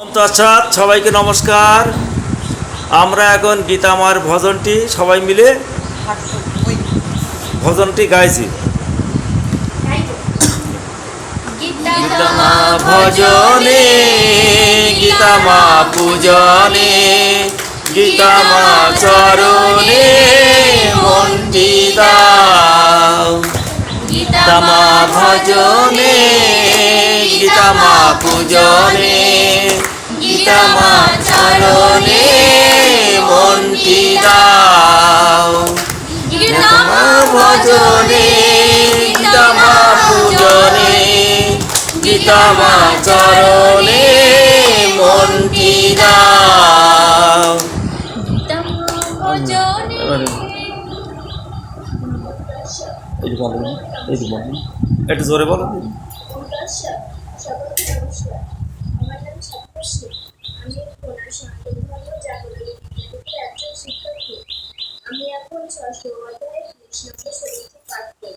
আচ্ছা সবাইকে নমস্কার। আমরা এখন গীতামার ভজনটি সবাই মিলে ভজনটি গাইছি। গীতামা ভজনে, গীতামা পূজনে, গীতামা চরণে মন্টি গীতামা ভজনে গীতামা পূজনে গীতামা চরণে মন্টি দাও? গীতামা ভজনে গীতামা পূজনে গীতামা চরণে মন্টি দাও একটু জোরে বলো। সকলকে নমস্কার আমার নাম ছাত্রশ্রী আমি কোনার শান্তধর্ম জাগরণী বিদ্যাপীঠের একজন শিক্ষার্থী আমি এখন ষষ্ঠ অধ্যায়ে কৃষ্ণকে শরীরকে পাঠ করি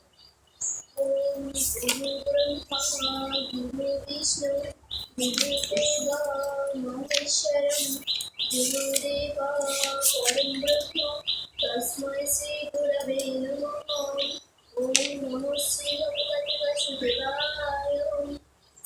বিষ্ণু গুরুদেব মহেশ্বরম গুরুদেব পরম ব্রহ্ম তস্মৈ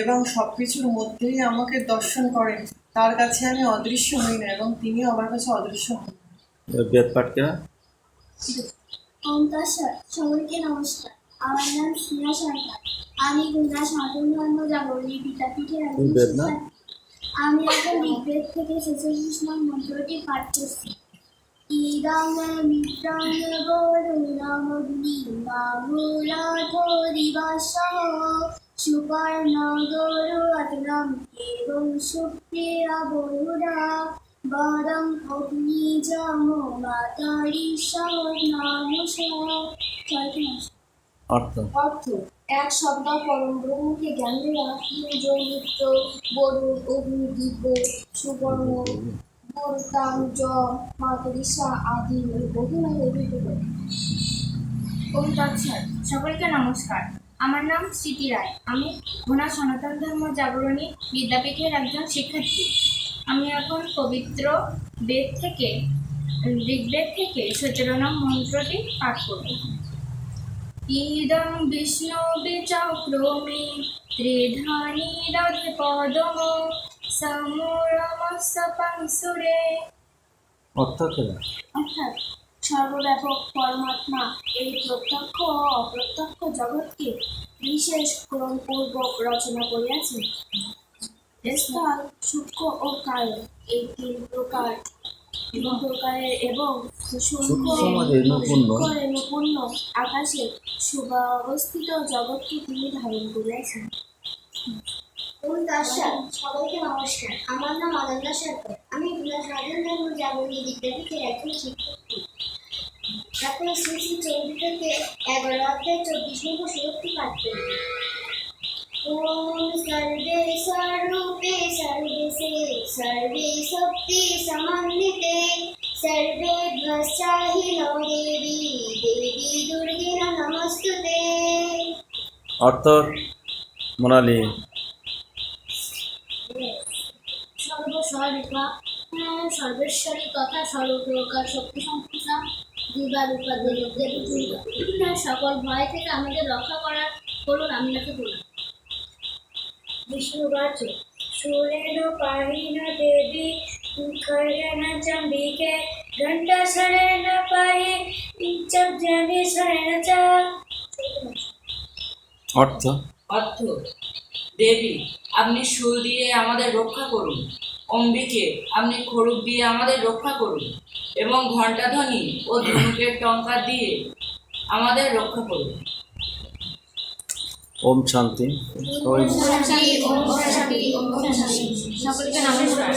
এবং সব কিছুর মধ্যেই আমাকে দর্শন করেন। তার কাছে আমি অদৃশ্য হই না এবং তিনিও আমার কাছে অদৃশ্য হন। বেদ ওম তাস্যাৎ নমস্কার। আমার নাম স্নেহা সরকার। আমি গুনা সনাতন ধর্ম জাগরণী বিদ্যাপীঠের। আমি এখন ঋগ্বেদ থেকে শেষের মন্ত্রটি পাঠ করছি। ইদং মিত্রং সুপর্ণ এবং সুপ্রিয়া বরুণা বরং অগ্নিজম মাতারি অর্থ অর্থ এক শব্দ পরম ব্রহ্মকে জ্ঞান দেওয়া জৈমিত্র বরুণ অগ্নি দিব্য সুবর্ণ বরতাং জ মাতরিষা আদি বহু নামে অভিহিত করে তৎসৎ সকলকে নমস্কার। আমার নাম স্মৃতি রায়। আমি ঘোনা সনাতন ধর্ম জাগরণী বিদ্যাপীঠের একজন শিক্ষার্থী। আমি এখন পবিত্র বেদ থেকে ঋগ্বেদ থেকে সচরণম মন্ত্রটি পাঠ করব। ইদং বিষ্ণু বিচক্রমে ত্রিধানি দধি পদম সমূরমস্যপংসুরে অর্থ কেনা অর্থাৎ সর্বব্যাপক পরমাত্মা এই প্রত্যক্ষ ও অপ্রত্যক্ষ জগৎকে বিশেষ ক্রমপূর্বক রচনা করিয়াছেন। স্থল সূক্ষ্ম ও কায় এই তিন প্রকার। তিন প্রকারের এবং আকাশে সুব্যবস্থিত জগৎকে তিনি ধারণ করিয়াছেন। সবাইকে নমস্কার। আমার নাম অনন্যা সরকার। আমি সাধারণ ধর্ম জাগরণী বিদ্যাপীঠের একজন শিক্ষার্থী এগারো অধ্যায় চব্বিশ নম্বর পাঠ করি ওম সর্বে স্বরূপে সর্বেশে সর্বে শক্তি সমন্বিতে সর্বে ভ্রষ্টাহি দেবী দেবী দুর্গে নমস্তুতে। অর্থ মোনালি। সর্বস্বরূপা সর্বেশ্বরী তথা সর্বপ্রকার শক্তি উপাদ্য দেবী দুর্গা সকল ভয় থেকে আমাদের রক্ষা করার করুন আমি নাকি বলুন বিষ্ণুবাচ সুরেণ পাহিন দেবী খৈরেণ চম্বিকে ঘণ্টা সরেণ পাহি চব্জানি সরেণ চ। অর্থ? অর্থ দেবী আপনি সুর দিয়ে আমাদের রক্ষা করুন। অম্বিকে আপনি খড়ুক দিয়ে আমাদের রক্ষা করুন এবং ঘণ্টাধ্বনি ও ধনুকের টঙ্কা দিয়ে আমাদের রক্ষা করুন। ওম শান্তি। সকলকে নমস্কার।